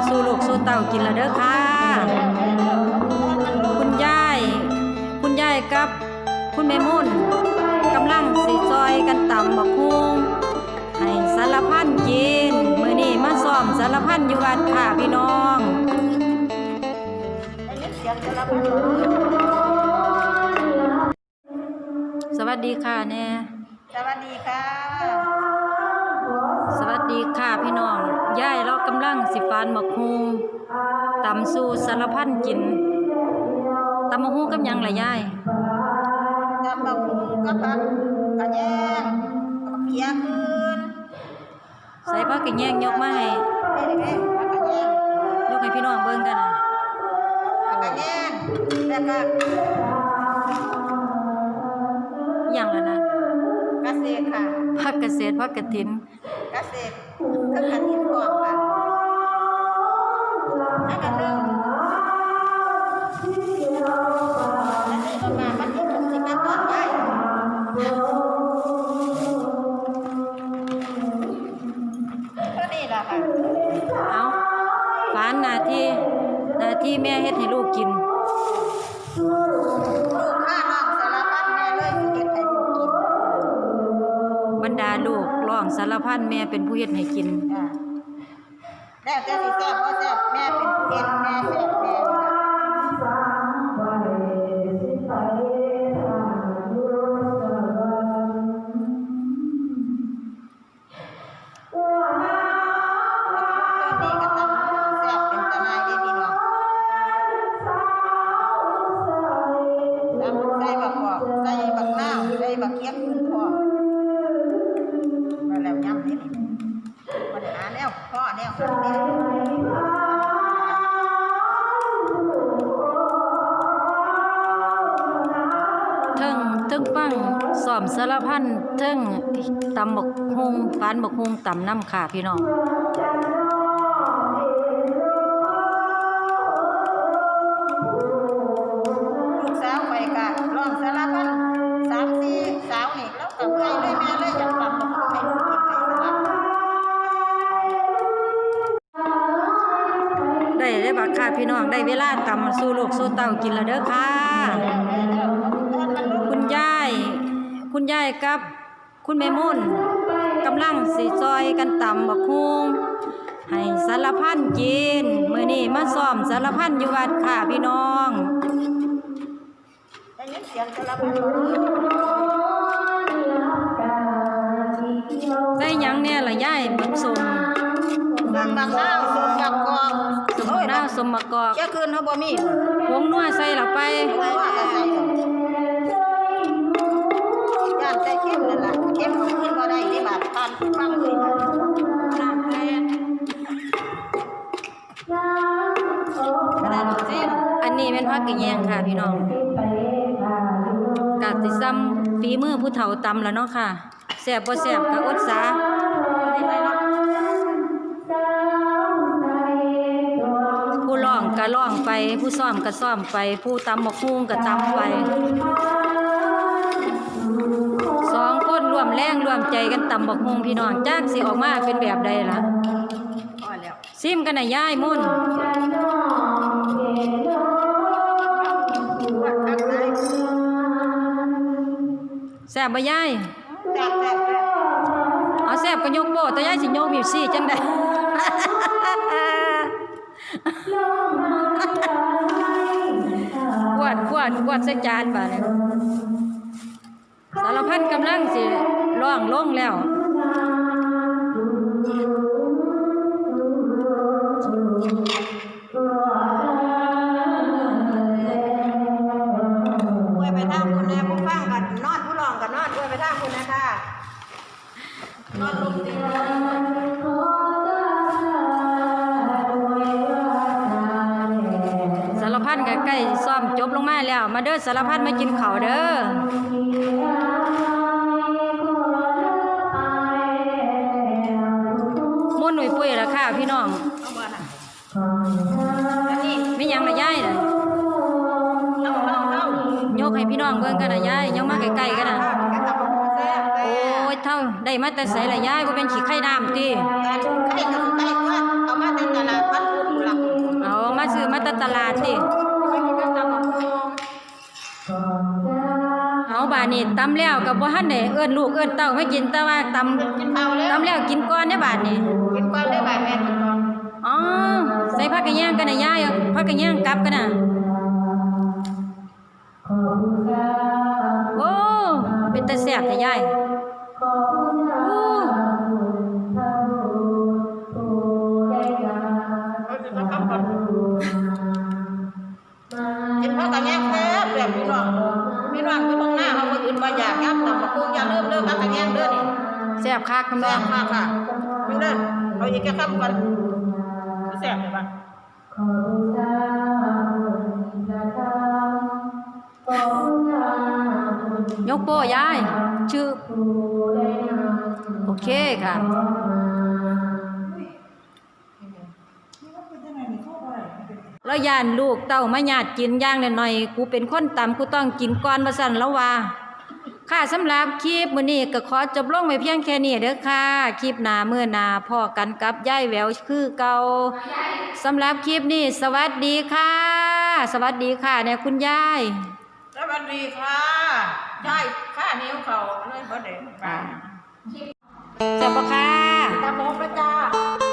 ำสู่ลูกสู่เต้ากินและเด้อค่ะ คุณยาย คุณยายกับคุณแม่มุ่นกำลังสีซอยกันตำบักฮุงให้สารพันกินมื้อนี้มาซ้อมสารพันอยู่วัดค่ะพี่น้องสวัสดีค่ะแน่สวัสดีค่ะ สวัสดีค่ะพี่น้อง ยายเรากำลังสิฟานบักฮุงตำสู่สารพันกินตำบักฮุงกับหยังล่ะยายกับบักหุ่งกับผักกระแยงกับเขียคืนใส่ผักกระแยงยกมาให้เด็กๆผักกระแยงยกให้พี่น้องเบิ่งกันนะผักกระแยงแล้วก็อหย่างละนะเกษตรค่ะผักเกษตรผักกระถิน เกษตรกับกระถิ่นกองค่ะแล้วก็เริ่ม พันแม่เป็นผู้เฮ็ดให้กิน จ้ะแล้วแต่สิแซ่บบ่แซ่บแม่เป็นผู้เฮ็ดแม่แซ่บแม่ มสารพันเทิงตำบักฮุงฟานบักฮุงตำน้ำค่ะพี่น้องลูกสาวไปกะร้องสารพันสามสี่สาวนี่แล้วก็เมื่อยเลยแม่เลยอยากกลับมาให้ลูกกินไปสารพันได้ได้บักค่ะพี่น้องได้เวลาตำสู่ลูกสู่เต้ากินแล้วเด้อค่ะคุณยาย คุณยายกับ คุณแม่มุ่นกำลังสีซอยกันตำบักฮุงให้สารพันกินมื้อนี้มาซ้อมสารพันอยู่วัดค่ะพี่น้องได้ยินเสียงสารพันใส่หยังแน่ล่ะยายบักสมบางบางข้าวสมบักกอกสมนาวสมมะกอกเจ้าคืนเขาบ่มีผงนัวใส่ลงไปใส่ว่าก็ใส่ดอกย่านใจเข้มนั่นล่ะเข้มของขึ้นบ่ได้ที่บาดทานฟังเลยนะน้ำแร่กระดาษดอกซิมอันนี้เป็นผักกระแยงค่ะพี่น้องกะสิซ้ำฝีมือผู้เฒ่าตำแล้วเนาะค่ะแซ่บบ่แซ่บก็อดสาบ่ได้ใส่อกผู้ร้องก็ร้องไป ผู้ซ้อมก็ซ้อมไป ผู้ตำบักฮุงก็ตำไป แรงรวมใจกันตำบักฮงพี่น้องจากสิออกมาเป็นแบบใดล่ะซิมกันน่ะยายมุ่นวัดทักเลยแซ่บบ่ยายแซ่บแซ่บแซ่บเอาแซ่บก็ยกโบแต่ย่ายสิยกบีบซี่จังไดกวดกวดกวดใส่จานบาดนี้สารพันกำลังสิ ร้องลงแล้วอวยไปทางคุณแน่ผู้ฟังกันนอนผู้ร้องกันนอนอวยไปทางคุณนะค่ะนอนลงดีสารพันก็ใกล้ซ้อมจบลงมาแล้ว มาเด้อสารพันมากินข้าวเด้อ มุ่นหนุ่ยปุ้ยละค่ะพี่น้องเอาบ่น่ะอันนี้ไม่ยังละยายน่ะเอาเอาเอายกให้พี่น้องเบิ่งกันนะยายยังมาใกล้ๆกันนะกระตับแซ่บแซ่โอ้ยเท่าได้มาแต่ใส่ละยายบ่เป็นขี้ไข่น้ำติการใกล้กับใกล้ว่าเอามาในตลาดพันธุ์แต่ตลาดติไปกินกั บตำบักหุ่งเอาบาดนี้ตำแล้วก็บ่ทันได้เอิ้นลูกเอิ้นเต้าไม่กินแต่ว่าตำกินข้าวแล้วตำแล้วกินก่อนได้อบาดนี้กินก่อนได้บ่ายแม่กินก่อนอ๋อใส่ผักกระเย่างกันน่ะยายเอาผักกระเย่างกลับกันน่ะโอ้เป็นตาแซ่บแต่ยายาเฮาอยากยับตำบักหุ่งอย่าลืมเด้อผักกะแยงเด้อนี่แซ่บคักกันแซ่บ่บมากค่ะมันเด้อเอาอีกแค่คำก่อนแซ่บเลยปะยกโป้ยายชื่อโอเคค่ะ แล้วยานลูกเต้ามาญาติกินอย่างหน่อยๆกูเป็นคนต่ำกูต้องกินก่อนมาสั่นแล้วว่า ค่ะสำหรับคลิปมื้อนี้ก็ขอจบลงไว้เพียงแค่นี้เด้อค่ะ คลิปหน้ามื้อหน้าพ่อกันกับยายแหววคือเก่าสำหรับคลิปนี้ สวัสดีค่ะ สวัสดีค่ะเนี่ยคุณยายสวัสดีค่ะยายข้านิ้วเขาเลยบ่ได้ป่าเจ็บปะค่ะตะโมกนะจ้า